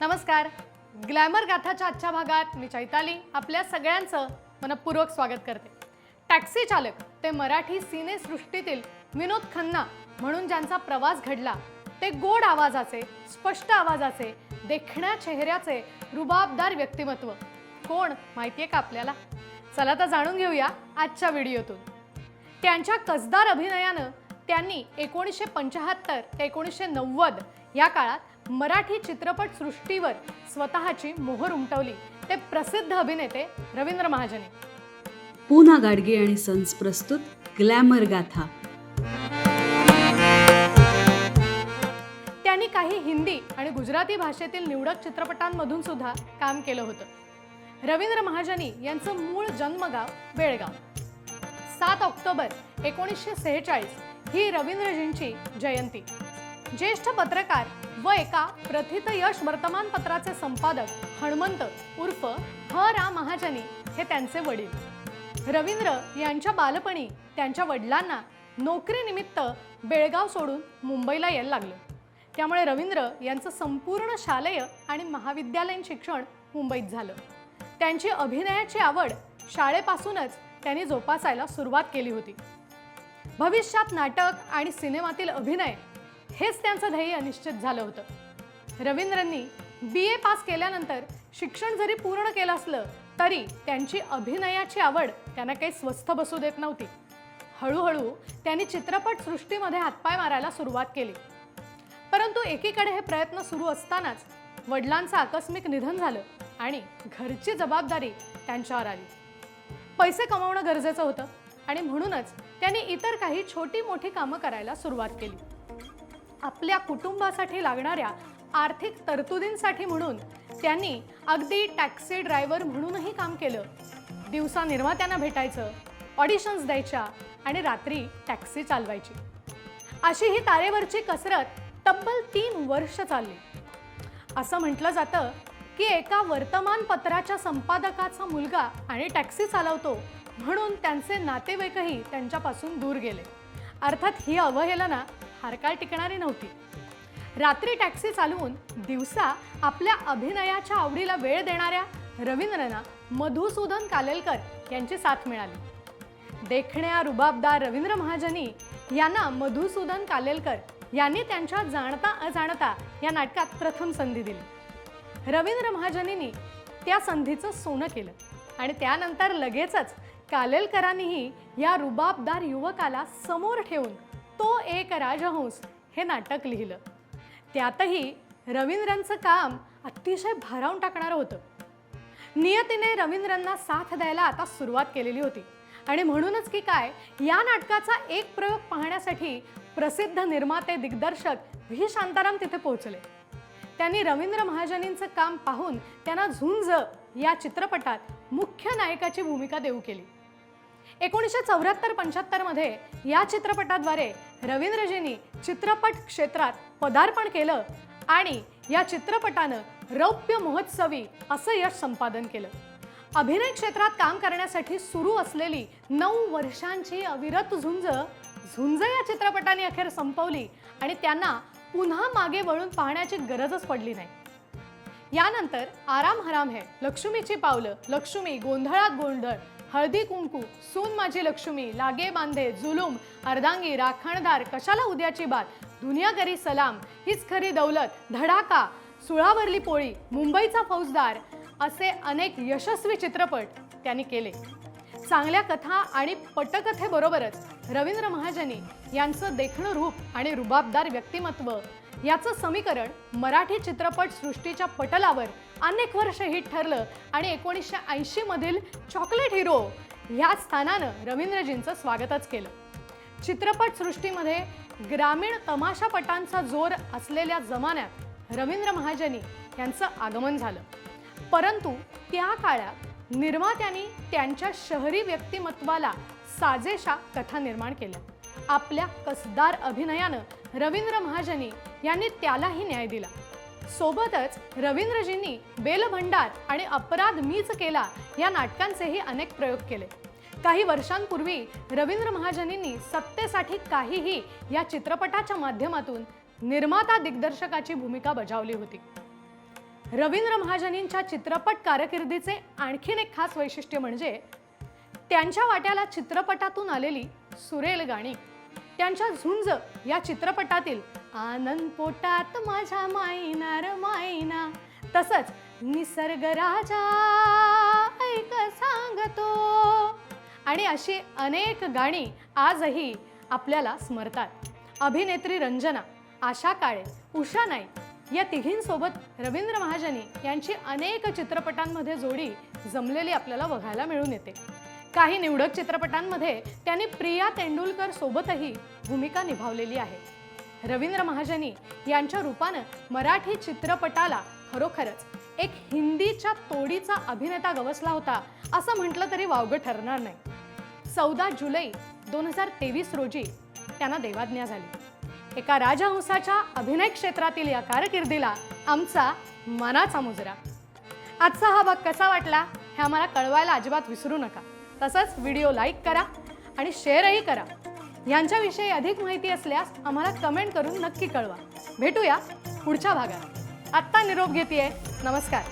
नमस्कार. ग्लॅमर गाथाच्या आजच्या भागात मी चैताली आपल्या सगळ्यांचं मनपूर्वक स्वागत करते. टॅक्सी चालक ते मराठी सिनेसृष्टीतील विनोद खन्ना म्हणून ज्यांचा प्रवास घडला ते गोड आवाजाचे स्पष्ट आवाजाचे देखण्या चेहऱ्याचे रुबाबदार व्यक्तिमत्व. कोण माहितीये का आपल्याला? चला तर जाणून घेऊया आजच्या व्हिडिओतून. त्यांच्या कसदार अभिनयानं त्यांनी एकोणीसशे पंचाहत्तर ते एकोणीसशे नव्वद या काळात मराठी चित्रपट सृष्टीवर स्वतःची मोहर उमटवली. ते प्रसिद्ध अभिनेते रवींद्र महाजनी. पूना गाडगे आणि सन्स प्रस्तुत ग्लॅमर गाथा. त्यांनी काही हिंदी आणि गुजराती भाषेतील निवडक चित्रपटांमधून सुद्धा काम केलं होतं. रवींद्र महाजनी यांचं मूळ जन्मगाव बेळगाव. सात ऑक्टोबर एकोणीसशे सेहेचाळीस ही रवींद्रजींची जयंती. ज्येष्ठ पत्रकार व एका प्रथित यश वर्तमानपत्राचे संपादक हणमंत उर्फ ह. रा. महाजनी हे त्यांचे वडील. रवींद्र यांच्या बालपणी त्यांच्या वडिलांना नोकरीनिमित्त बेळगाव सोडून मुंबईला यायला लागलं. त्यामुळे रवींद्र यांचं संपूर्ण शालेय आणि महाविद्यालयीन शिक्षण मुंबईत झालं. त्यांची अभिनयाची आवड शाळेपासूनच त्यांनी जोपासायला सुरुवात केली होती. भविष्यात नाटक आणि सिनेमातील अभिनय हेच त्यांचं ध्येय निश्चित झालं होतं. रवींद्रांनी बी ए पास केल्यानंतर शिक्षण जरी पूर्ण केलं असलं तरी त्यांची अभिनयाची आवड त्यांना काही स्वस्थ बसू देत नव्हती. हळूहळू त्यांनी चित्रपट सृष्टीमध्ये हातपाय मारायला सुरुवात केली. परंतु एकीकडे हे प्रयत्न सुरू असतानाच वडिलांचं आकस्मिक निधन झालं आणि घरची जबाबदारी त्यांच्यावर आली. पैसे कमावणं गरजेचं होतं आणि म्हणूनच त्यांनी इतर काही छोटी मोठी कामं करायला सुरुवात केली. आपल्या कुटुंबासाठी लागणाऱ्या आर्थिक तरतुदींसाठी म्हणून त्यांनी अगदी टॅक्सी ड्रायव्हर म्हणूनही काम केलं. दिवसा निर्मात्यांना भेटायचं ऑडिशन्स द्यायच्या आणि रात्री टॅक्सी चालवायची. अशी ही तारेवरची कसरत तब्बल तीन वर्ष चालली. असं म्हटलं जातं की एका वर्तमानपत्राच्या संपादकाचा मुलगा आणि टॅक्सी चालवतो म्हणून त्यांचे नातेवाईकही त्यांच्यापासून दूर गेले. अर्थात ही अवहेलना फार काळ टिकणारी नव्हती. रात्री टॅक्सी चालवून दिवसा आपल्या अभिनयाच्या आवडीला वेळ देणाऱ्या रवींद्रना मधुसूदन कालेलकर यांची साथ मिळाली. देखण्या रुबाबदार रवींद्र महाजनी यांना मधुसूदन कालेलकर यांनी त्यांच्या जाणता अजाणता या नाटकात प्रथम संधी दिली. रवींद्र महाजनींनी त्या संधीचं सोनं केलं आणि त्यानंतर लगेचच कालेलकरांनीही या रुबाबदार युवकाला समोर ठेवून तो एक राजहंस हे नाटक लिहिलं. त्यातही रवींद्रांचं काम अतिशय भारावून टाकणारं होतं. नियतीने रवींद्रांना साथ द्यायला आता सुरुवात केलेली होती. आणि म्हणूनच की काय या नाटकाचा एक प्रयोग पाहण्यासाठी प्रसिद्ध निर्माते दिग्दर्शक व्ही. शांताराम तिथे पोहोचले. त्यांनी रवींद्र महाजनींचं काम पाहून त्यांना झुंज या चित्रपटात मुख्य नायकाची भूमिका देऊ केली. एकोणीसशे चौऱ्याहत्तर पंच्याहत्तरमध्ये या चित्रपटाद्वारे रवींद्रजींनी चित्रपट क्षेत्रात पदार्पण केलं आणि या चित्रपटानं रौप्य महोत्सवी असं यश संपादन केलं. अभिनय क्षेत्रात काम करण्यासाठी सुरू असलेली नऊ वर्षांची अविरत झुंज झुंज या चित्रपटाने अखेर संपवली आणि त्यांना पुन्हा मागे वळून पाहण्याची गरजच पडली नाही. यानंतर आराम हराम है लक्ष्मीची पावलं लक्ष्मी गोंधळात गोंधळ हळदी कुंकू सून माझी लक्ष्मी लागे बांधे जुलूम अर्धांगी राखणदार कशाला उद्याची बात? दुनिया करी सलाम हीच खरी दौलत धडाका सुळावरली पोळी मुंबईचा फौजदार असे अनेक यशस्वी चित्रपट त्यांनी केले. चांगल्या कथा आणि पटकथेबरोबरच रवींद्र महाजनी यांचं देखणं रूप आणि रुबाबदार व्यक्तिमत्व याचं समीकरण मराठी चित्रपट सृष्टीच्या पटलावर अनेक वर्ष हिट ठरलं आणि एकोणीसशे ऐंशी मधील चॉकलेट हिरो ह्या स्थानानं रवींद्रजींचं स्वागतच केलं. चित्रपट सृष्टीमध्ये ग्रामीण तमाशापटांचा जोर असलेल्या जमान्यात रवींद्र महाजनी यांचं आगमन झालं. परंतु त्या काळात निर्मात्यांनी त्यांच्या शहरी व्यक्तिमत्वाला साजेशा कथा निर्माण केल्या. आपल्या कसदार अभिनयानं रवींद्र महाजनी यांनी त्यालाही न्याय दिला. सोबतच रवींद्रजींनी बेलभंडार आणि अपराध मीच केला या नाटकांचेही अनेक प्रयोग केले. काही वर्षांपूर्वी रवींद्र महाजनींनी सत्तेसाठी काहीही या चित्रपटाच्या माध्यमातून निर्माता दिग्दर्शकाची भूमिका बजावली होती. रवींद्र महाजनींच्या चित्रपट कारकिर्दीचे आणखीन एक खास वैशिष्ट्य म्हणजे त्यांच्या वाट्याला चित्रपटातून आलेली सुरेल गाणी त्यांच्या झुंज या चित्रपटातील आनंद पोटात माझ्या मायनार र मायना. तसंच निसर्ग राजा ऐक सांगतो. आणि अशी अनेक गाणी आजही आपल्याला स्मरतात. अभिनेत्री रंजना आशा काळे उषा नाईक या तिघींसोबत रवींद्र महाजनी यांची अनेक चित्रपटांमध्ये जोडी जमलेली आपल्याला बघायला मिळून येते. काही निवडक चित्रपटांमध्ये त्यांनी प्रिया तेंडुलकर सोबतही भूमिका निभावलेली आहे. रवींद्र महाजनी यांच्या रूपानं मराठी चित्रपटाला खरोखरच एक हिंदीच्या तोडीचा अभिनेता गवसला होता असं म्हटलं तरी वावगं ठरणार नाही. चौदा जुलै दोन हजार तेवीस रोजी त्यांना देवाज्ञा झाली. एका राजहंसाच्या अभिनय क्षेत्रातील या कारकिर्दीला आमचा मनाचा मुजरा. आजचा हा भाग कसा वाटला हे आम्हाला कळवायला अजिबात विसरू नका. तसंच व्हिडिओ लाईक करा आणि शेअरही करा. यांच्याविषयी अधिक माहिती असल्यास आम्हाला कमेंट करून नक्की कळवा. भेटूया पुढच्या भागात. आत्ता निरोप घेते नमस्कार.